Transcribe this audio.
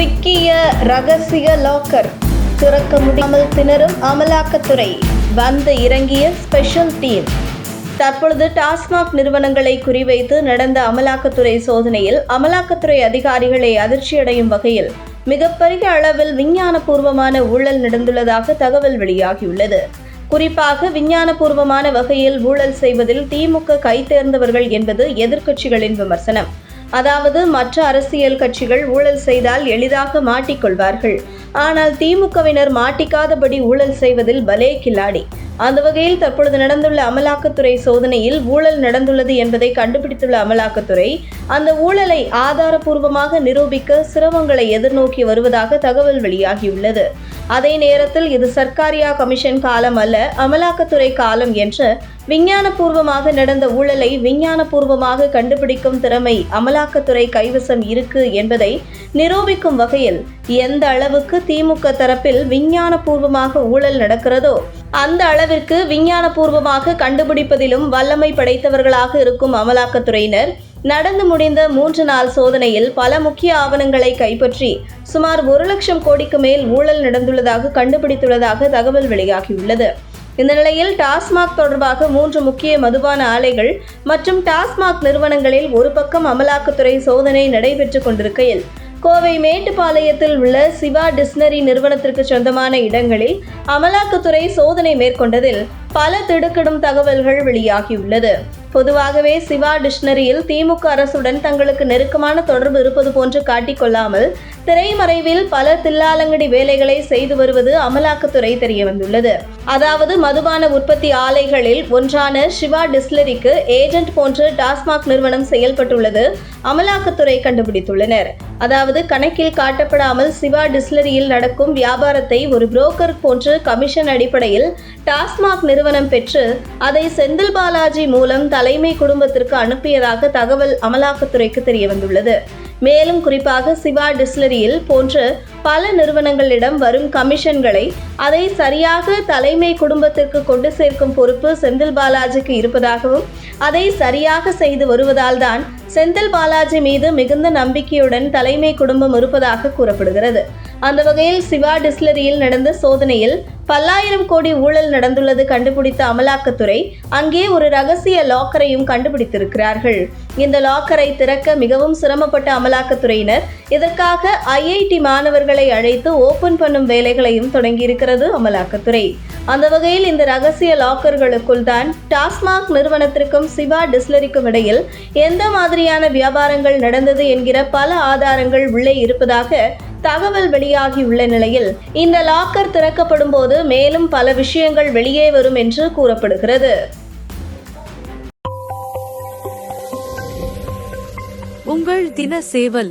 சிக்கிய ரகசிய லாக்கர் திறக்க முடியாமல் திணறும் அமலாக்கத்துறை வந்து இறங்கிய ஸ்பெஷல் டீம் தற்பொழுது டாஸ்மாக் நிறுவனங்களை குறிவைத்து நடந்த அமலாக்கத்துறை சோதனையில் அமலாக்கத்துறை அதிகாரிகளை அதிர்ச்சியடையும் வகையில் மிகப்பெரிய அளவில் விஞ்ஞானபூர்வமான ஊழல் நடந்துள்ளதாக தகவல் வெளியாகியுள்ளது. குறிப்பாக விஞ்ஞானபூர்வமான வகையில் ஊழல் செய்வதில் திமுக கைதேர்ந்தவர்கள் என்பது எதிர்க்கட்சிகளின் விமர்சனம். அதாவது மற்ற அரசியல் கட்சிகள் ஊழல் செய்தால் எளிதாக மாட்டிக்கொள்வார்கள். ஆனால் திமுகவினர் மாட்டிக்காதபடி ஊழல் செய்வதில் பலே கில்லாடி. அந்த வகையில் தற்பொழுது நடந்துள்ள அமலாக்கத்துறை சோதனையில் ஊழல் நடந்துள்ளது என்பதை கண்டுபிடித்துள்ள அமலாக்கத்துறை அந்த ஊழலை ஆதாரபூர்வமாக நிரூபிக்க சிரமங்களை எதிர்நோக்கி வருவதாக தகவல் வெளியாகியுள்ளது. அதே நேரத்தில் இது சர்க்காரியா கமிஷன் காலம் அல்ல அமலாக்கத்துறை காலம் என்று விஞ்ஞானபூர்வமாக நடந்த ஊழலை விஞ்ஞானபூர்வமாக கண்டுபிடிக்கும் திறமை அமலாக்கத்துறை கைவசம் இருக்கு என்பதை நிரூபிக்கும் வகையில் எந்த அளவுக்கு திமுக தரப்பில் விஞ்ஞானபூர்வமாக ஊழல் நடக்கிறதோ அந்த அளவிற்கு விஞ்ஞானபூர்வமாக கண்டுபிடிப்பதிலும் வல்லமை படைத்தவர்களாக இருக்கும் அமலாக்கத்துறையினர் நடந்து முடிந்த மூன்று நாள் சோதனையில் பல முக்கிய ஆவணங்களை கைப்பற்றி சுமார் ஒரு லட்சம் கோடிக்கு மேல் ஊழல் நடந்துள்ளதாக கண்டுபிடித்துள்ளதாக தகவல் வெளியாகியுள்ளது. இந்த நிலையில் டாஸ்மாக் தொடர்பாக மூன்று முக்கிய மதுபான ஆலைகள் மற்றும் டாஸ்மாக் நிறுவனங்களில் ஒரு பக்கம் அமலாக்கத்துறை சோதனை நடைபெற்றுக் கொண்டிருக்கையில் கோவை மேட்டுப்பாளையத்தில் உள்ள சிவா டிஸ்னரி நிறுவனத்திற்கு சொந்தமான இடங்களில் அமலாக்கத்துறை சோதனை மேற்கொண்டதில் பல திடுக்கிடும் தகவல்கள் வெளியாகியுள்ளது. பொதுவாகவே சிவா டிக்ஷனரியில் திமுக அரசுடன் தங்களுக்கு நெருக்கமான தொடர்பு இருப்பது போன்று காட்டிக்கொள்ளாமல் திரைமறைவில் பல தில்லாலங்கடி வேலைகளை செய்து வருவது அமலாக்கத்துறை தெரிய வந்துள்ளது அதாவது மதுபான உற்பத்தி ஆலைகளில் ஒன்றான சிவா டிஸ்லரிக்கு ஏஜென்ட் போன்று டாஸ்மாக் நிறுவனம் செயல்பட்டுள்ளது அமலாக்கத்துறை கண்டுபிடித்துள்ளனர். அதாவது கணக்கில் காட்டப்படாமல் சிவா டிஸ்லரியில் நடக்கும் வியாபாரத்தை ஒரு புரோக்கர் போன்று கமிஷன் அடிப்படையில் டாஸ்மாக் நிறுவனம் பெற்று அதை செந்தில் பாலாஜி மூலம் தலைமை குடும்பத்திற்கு அனுப்பியதாக தகவல் அமலாக்கத்துறைக்கு தெரிய வந்துள்ளது மேலும் குறிப்பாக சிவா டிஸ்லரியில் போன்ற பல நிறுவனங்களிடம் வரும் கமிஷன்களை அதை சரியாக தலைமை குடும்பத்திற்கு கொண்டு சேர்க்கும் பொறுப்பு செந்தில் பாலாஜிக்கு இருப்பதாகவும் அதை சரியாக செய்து வருவதால் தான் செந்தில் பாலாஜி மீது மிகுந்த நம்பிக்கையுடன் தலைமை குடும்பம் இருப்பதாக கூறப்படுகிறது. அந்த வகையில் சிவா டிஸ்லரியில் நடந்த சோதனையில் பல்லாயிரம் கோடி ஊழல் நடந்துள்ளது கண்டுபிடித்த அமலாக்கத்துறை அங்கே ஒரு ரகசிய லாக்கரையும் கண்டுபிடித்திருக்கிறார்கள். இந்த லாக்கரை திறக்க மிகவும் சிரமப்பட்ட அமலாக்கத்துறையினர் இதற்காக ஐஐடி மாணவர்களை அழைத்து ஓபன் பண்ணும் வேலைகளையும் தொடங்கியிருக்கிறது அமலாக்கத்துறை. அந்த வகையில் இந்த ரகசிய லாக்கர்களுக்குள் தான் டாஸ்மாக் நிறுவனத்திற்கும் சிவா டிஸ்லரிக்கும் இடையில் எந்த மாதிரியான வியாபாரங்கள் நடந்தது என்கிற பல ஆதாரங்கள் உள்ளே இருப்பதாக தகவல் வெளியாகியுள்ள நிலையில் இந்த லாக்கர் திறக்கப்படும் போது மேலும் பல விஷயங்கள் வெளியே வரும் என்று கூறப்படுகிறது. உங்கள் தின சேவல்